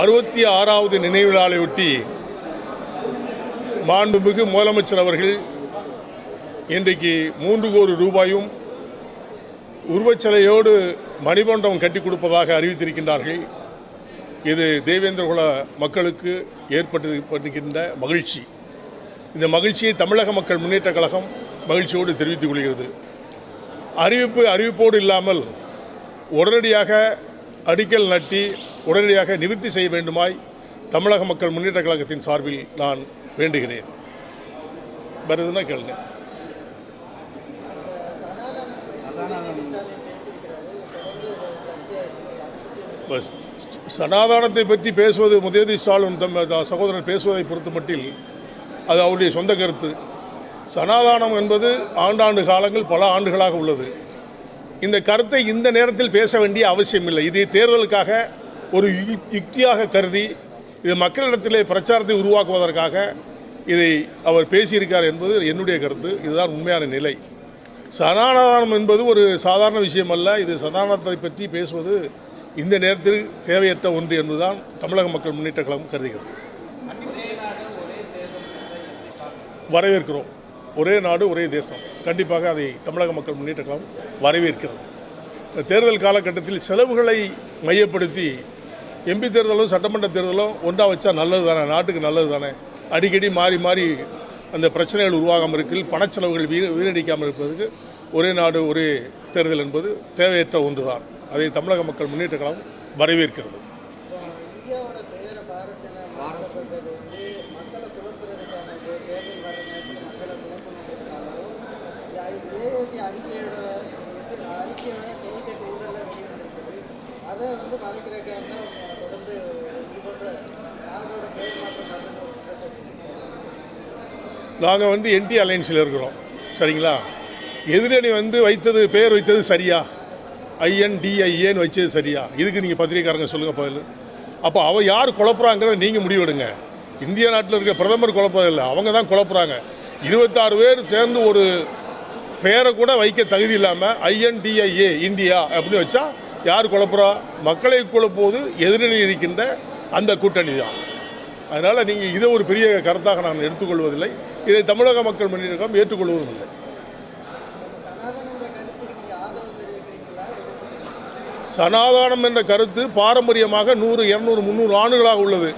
அறுபத்தி ஆறாவது நினைவு நாளையொட்டி மாண்புமிகு முதலமைச்சர் அவர்கள் இன்றைக்கு மூன்று கோடி ரூபாயும் உருவச்சிலையோடு மணிமண்டபம் கட்டி கொடுப்பதாக அறிவித்திருக்கின்றார்கள். இது தேவேந்திரகுல மக்களுக்கு ஏற்பட்டிருக்கின்ற மகிழ்ச்சி. இந்த மகிழ்ச்சியை தமிழக மக்கள் முன்னேற்ற கழகம் மகிழ்ச்சியோடு தெரிவித்துக் கொள்கிறது. அறிவிப்பு அறிவிப்போடு இல்லாமல் உடனடியாக அடிக்கல் நட்டி உடனடியாக நிவர்த்தி செய்ய வேண்டுமாய் தமிழக மக்கள் முன்னேற்ற கழகத்தின் சார்பில் நான் வேண்டுகிறேன். வருதுன்னா கேளுங்க. சனாதானத்தை பற்றி பேசுவது உதயநிதி ஸ்டாலின் தம் சகோதரர் பேசுவதை பொறுத்த மட்டில் அது அவருடைய சொந்த கருத்து. சனாதானம் என்பது ஆண்டாண்டு காலங்கள் பல ஆண்டுகளாக உள்ளது. இந்த கருத்தை இந்த நேரத்தில் பேச வேண்டிய அவசியம் இல்லை இது தேர்தலுக்காக ஒரு யுக்தியாக கருதி இது மக்களிடத்திலே பிரச்சாரத்தை உருவாக்குவதற்காக இதை அவர் பேசியிருக்கார் என்பது என்னுடைய கருத்து. இதுதான் உண்மையான நிலை. சனாதானம் என்பது ஒரு சாதாரண விஷயம் அல்ல. இது சனாதானத்தை பற்றி பேசுவது இந்த நேரத்தில் தேவையற்ற ஒன்று என்பதுதான் தமிழக மக்கள் முன்னேற்ற கழகம் கருதுகிறது. வரவேற்கிறோம். ஒரே நாடு ஒரே தேசம். கண்டிப்பாக அதை தமிழக மக்கள் முன்னேற்ற கழகம் வரவேற்கிறது. தேர்தல் காலகட்டத்தில் செலவுகளை மையப்படுத்தி எம்பி தேர்தலும் சட்டமன்ற தேர்தலும் ஒன்றா வச்சா நல்லது தானே நாட்டுக்கு நல்லது தானே அடிக்கடி மாறி மாறி அந்த பிரச்சனைகள் உருவாகாமல் இருக்கில் பணச்செலவுகள் வீ வீணடிக்காமல் இருப்பதற்கு ஒரே நாடு ஒரே தேர்தல் என்பது தேவையற்ற ஒன்றுதான். அதை தமிழக மக்கள் முன்னேற்ற கழகம் வரவேற்கிறது. அறிக்கையோட அறிக்கையோட அதை வந்து மறைக்கிறக்காக நாங்கள் வந்து என்டி அலையன்ஸில் இருக்கிறோம். சரிங்களா? எதிரணி வந்து வைத்தது பேர் வைத்தது சரியா? ஐஎன்டிஐஏன்னு வச்சது சரியா? இதுக்கு நீங்கள் பத்திரிக்கைக்காரங்க சொல்லுங்கள் பதில். அப்போ அவ யார் குழப்புறாங்கிறத நீங்கள் முடிவெடுங்க. இந்திய நாட்டில் இருக்க பிரதமர் குழப்பதில்லை அவங்க தான் குழப்புறாங்க. இருபத்தாறு பேர் சேர்ந்து ஒரு பெயரை கூட வைக்க தகுதி இல்லாமல் ஐஎன்டிஐஏ இந்தியா அப்படின்னு வச்சா யார் குழப்புறா? மக்களை குழப்புவது எதிரணி இருக்கின்ற அந்த கூட்டணி தான். அதனால் நீங்கள் இதை ஒரு பெரிய கருத்தாக நான் எடுத்துக்கொள்வதில்லை. இதை தமிழக மக்கள் முன்னேற்றம் ஏற்றுக்கொள்வதும் இல்லை. சனாதானம் என்ற கருத்து பாரம்பரியமாக நூறு இரநூறு முந்நூறு ஆண்டுகளாக உள்ளது.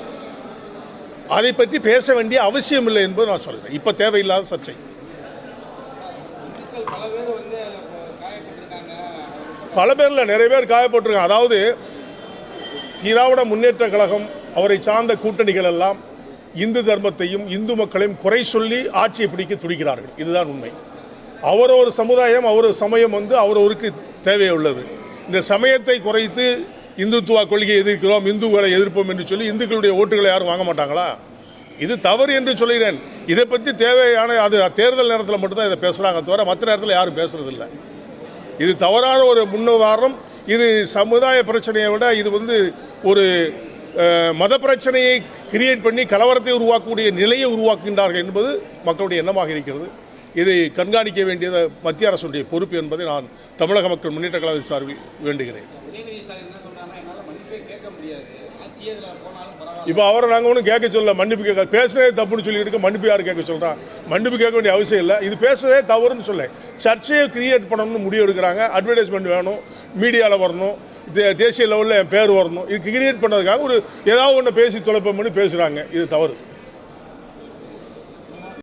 அதை பற்றி பேச வேண்டிய அவசியம் இல்லை என்பது நான் சொல்கிறேன் இப்போ தேவையில்லாத சர்ச்சை பல பேர் வந்து அதில் காயப்பட்டிருக்காங்க பல பேரில் நிறைய பேர் காயப்பட்டிருக்காங்க. அதாவது திராவிட முன்னேற்ற கழகம் அவரை சார்ந்த கூட்டணிகள் எல்லாம் இந்து தர்மத்தையும் இந்து மக்களையும் குறை சொல்லி ஆட்சியை பிடிக்க துடிக்கிறார்கள். இதுதான் உண்மை. அவரவர் சமுதாயம் அவர் சமயம் வந்து அவரவருக்கு தேவையுள்ளது இந்த சமயத்தை குறைத்து இந்துத்துவ கொள்கையை எதிர்க்கிறோம் இந்துக்களை எதிர்ப்போம் என்று சொல்லி இந்துக்களுடைய ஓட்டுகளை யாரும் வாங்க மாட்டாங்களா? இது தவறு என்று சொல்கிறேன். இதை பற்றி தேவையான அது தேர்தல் நேரத்தில் மட்டும்தான் இதை பேசுகிறாங்க தவிர மற்ற நேரத்தில் யாரும் பேசுறதில்லை. இது தவறான ஒரு முன்னுதாரணம். இது சமுதாய பிரச்சனையை விட இது வந்து ஒரு மத பிரச்சனையை கிரியேட் பண்ணி கலவரத்தை உருவாக்கக்கூடிய நிலையை உருவாக்குகின்றார்கள் என்பது மக்களுடைய எண்ணமாக இருக்கிறது. இதை கண்காணிக்க வேண்டியது மத்திய அரசுடைய பொறுப்பு என்பதை நான் தமிழக மக்கள் முன்னேற்ற கழகத்தின் சார்பில் வேண்டுகிறேன். கேட்க இப்போ அவரை நாங்கள் ஒன்றும் கேட்க சொல்ல மன்னிப்பு கேட்க பேசுனதே தப்புன்னு சொல்லிட்டு இருக்க மன்னிப்பு யார் கேட்க சொல்கிறான் மன்னிப்பு கேட்க வேண்டிய அவசியம் இல்லை. இது பேசுறதே தவறுன்னு சொல்ல சர்ச்சையை கிரியேட் பண்ணணும்னு முடிவு எடுக்கிறாங்க. அட்வர்டைஸ்மெண்ட் வேணும். மீடியாவில் வரணும். தே- தேசிய லெவலில் என் பேர் வரணும். இது கிரியேட் பண்ணதுக்காக ஒரு ஏதாவது ஒன்று பேசி தொலைப்போம்னு பேசுகிறாங்க இது தவறு.